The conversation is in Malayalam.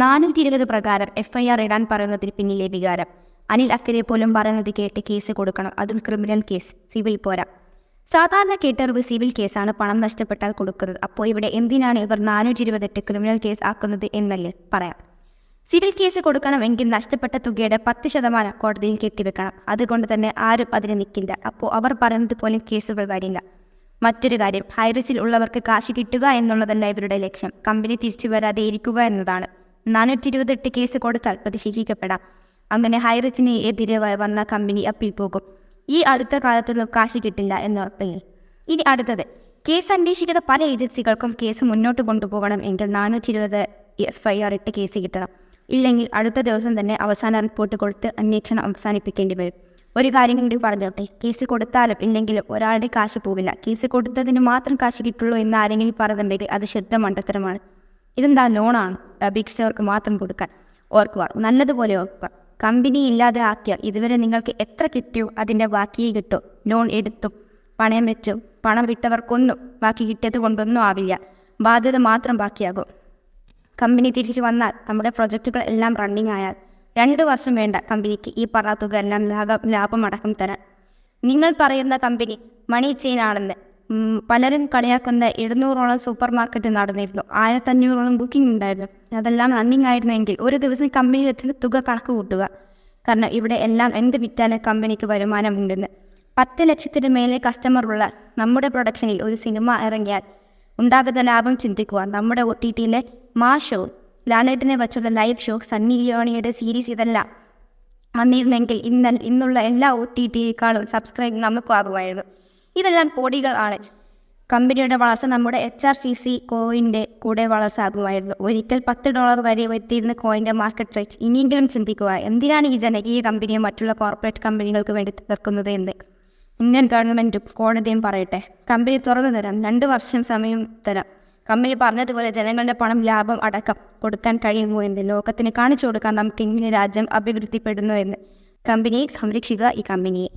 നാനൂറ്റി ഇരുപത് പ്രകാരം എഫ്ഐആർ ഇടാൻ പറയുന്നതിന് പിന്നിലെ വികാരം. അനിൽ അക്കരെ പോലും പറയുന്നത് കേട്ട് കേസ് കൊടുക്കണം. അതും ക്രിമിനൽ കേസ് സിവിൽ പോരാ. സാധാരണ കേട്ടറിവ് സിവിൽ കേസാണ് പണം നഷ്ടപ്പെട്ടാൽ കൊടുക്കുന്നത്. അപ്പോൾ ഇവിടെ എന്തിനാണ് ഇവർ നാനൂറ്റി ഇരുപത്തെട്ട് ക്രിമിനൽ കേസ് ആക്കുന്നത് എന്നല്ലേ പറയാം. സിവിൽ കേസ് കൊടുക്കണമെങ്കിൽ നഷ്ടപ്പെട്ട തുകയുടെ പത്ത് ശതമാനം കോടതിയിൽ കെട്ടിവെക്കണം. അതുകൊണ്ട് തന്നെ ആരും അതിന് നിൽക്കില്ല. അപ്പോൾ അവർ പറയുന്നത് പോലും കേസുകൾ വരില്ല. മറ്റൊരു കാര്യം ഹൈറിസിൽ ഉള്ളവർക്ക് കാശ് കിട്ടുക എന്നുള്ളതല്ല ഇവരുടെ ലക്ഷ്യം. കമ്പനി തിരിച്ചു വരാതെ ഇരിക്കുക എന്നതാണ്. നാനൂറ്റി ഇരുപത്തെട്ട് കേസ് കൊടുത്താൽ പ്രതിഷേധിക്കപ്പെടാം അങ്ങനെ ഹൈറിച്ചിന് എതിരെ വന്ന കമ്പനി അപ്പീൽ പോകും. ഈ അടുത്ത കാലത്തൊന്നും കാശ് കിട്ടില്ല എന്ന് ഉറപ്പില്ല ഇനി അടുത്തത്. കേസ് അന്വേഷിക്കുന്ന പല ഏജൻസികൾക്കും കേസ് മുന്നോട്ട് കൊണ്ടുപോകണം എങ്കിൽ നാനൂറ്റി ഇരുപത് എഫ് ഐ ആർ ഇട്ട് കേസ് കിട്ടണം. ഇല്ലെങ്കിൽ അടുത്ത ദിവസം തന്നെ അവസാന റിപ്പോർട്ട് കൊടുത്ത് അന്വേഷണം അവസാനിപ്പിക്കേണ്ടി വരും. ഒരു കാര്യം കൂടി പറഞ്ഞോട്ടെ. കേസ് കൊടുത്താലും ഇല്ലെങ്കിലും ഒരാളുടെ കാശ് പോവില്ല. കേസ് കൊടുത്തതിന് മാത്രം കാശ് കിട്ടുള്ളൂ എന്ന് ആരെങ്കിലും പറഞ്ഞിട്ടുണ്ടെങ്കിൽ അത് ശുദ്ധ മണ്ടത്തരമാണ്. ഇതെന്താ ലോണാണ്? അപേക്ഷിച്ചവർക്ക് മാത്രം കൊടുക്കാൻ ഓർക്കുക നല്ലതുപോലെ ഓർക്കുക കമ്പനി ഇല്ലാതെ ആക്കിയാൽ ഇതുവരെ നിങ്ങൾക്ക് എത്ര കിട്ടിയോ അതിന്റെ ബാക്കിയെ കിട്ടും. ലോൺ എടുത്തും പണയം വെച്ചും പണം വിട്ടവർക്കൊന്നും ബാക്കി കിട്ടിയത് കൊണ്ടൊന്നും ആവില്ല. ബാധ്യത മാത്രം ബാക്കിയാകും. കമ്പനി തിരിച്ചു വന്നാൽ നമ്മുടെ പ്രൊജക്റ്റുകൾ എല്ലാം റണ്ണിങ് ആയാൽ രണ്ട് വർഷം വേണ്ട കമ്പനിക്ക് ഈ പറഞ്ഞ തുക എല്ലാം ലാഭം ലാഭമടക്കം തരാൻ. നിങ്ങൾ പറയുന്ന കമ്പനി മണി ചെയിൻ ആണെന്ന് പലരും കളിയാക്കുന്ന എഴുന്നൂറോളം സൂപ്പർ മാർക്കറ്റ് നടന്നിരുന്നു. ആയിരത്തഞ്ഞൂറോളം ബുക്കിംഗ് ഉണ്ടായിരുന്നു. അതെല്ലാം റണ്ണിങ് ആയിരുന്നെങ്കിൽ ഒരു ദിവസം കമ്പനിയിൽ എത്തുന്ന തുക കണക്ക് കൂട്ടുക. കാരണം ഇവിടെ എല്ലാം എന്ത് വിറ്റാലും കമ്പനിക്ക് വരുമാനമുണ്ടെന്ന് പത്ത് ലക്ഷത്തിന് മേലെ കസ്റ്റമർ ഉള്ള നമ്മുടെ പ്രൊഡക്ഷനിൽ ഒരു സിനിമ ഇറങ്ങിയാൽ ഉണ്ടാകുന്ന ലാഭം ചിന്തിക്കുക. നമ്മുടെ ഒ ടി ടിയിലെ മാ ഷോ ലാലേട്ടിനെ വച്ചുള്ള ലൈവ് ഷോ സണ്ണി ലിയോണിയുടെ സീരീസ് ഇതെല്ലാം വന്നിരുന്നെങ്കിൽ ഇന്ന ഇന്നുള്ള എല്ലാ ഒ ടി ടിയേക്കാളും സബ്സ്ക്രൈബ് നമുക്കും ആകുമായിരുന്നു. ഇതെല്ലാം കോടികൾ ആണ്. കമ്പനിയുടെ വളർച്ച നമ്മുടെ എച്ച് ആർ സി സി കോയിന്റെ കൂടെ വളർച്ച ആകുമായിരുന്നു ഒരിക്കൽ പത്ത് ഡോളർ വരെ എത്തിയിരുന്ന കോയിന്റെ മാർക്കറ്റ് റേറ്റ് ഇനിയെങ്കിലും ചിന്തിക്കുക. എന്തിനാണ് ഈ ജനകീയ കമ്പനിയെ മറ്റുള്ള കോർപ്പറേറ്റ് കമ്പനികൾക്ക് വേണ്ടി തീർക്കുന്നത് എന്ന്? ഇന്ത്യൻ ഗവൺമെന്റും കോടതിയും പറയട്ടെ. കമ്പനി തുറന്നു തരാം. രണ്ട് വർഷം സമയം തരാം. കമ്പനി പറഞ്ഞതുപോലെ ജനങ്ങളുടെ പണം ലാഭം അടക്കം കൊടുക്കാൻ കഴിയുമോ എന്ന്? ലോകത്തിന് കാണിച്ചു കൊടുക്കാൻ നമുക്ക് ഇങ്ങനെ രാജ്യം അഭിവൃദ്ധിപ്പെടുന്നു എന്ന്? കമ്പനിയെ സംരക്ഷിക്കുക ഈ കമ്പനിയെ.